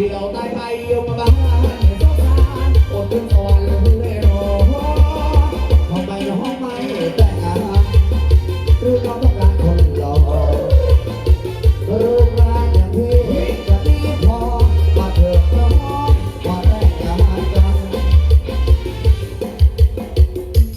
ที่เราได้ไปยมบาล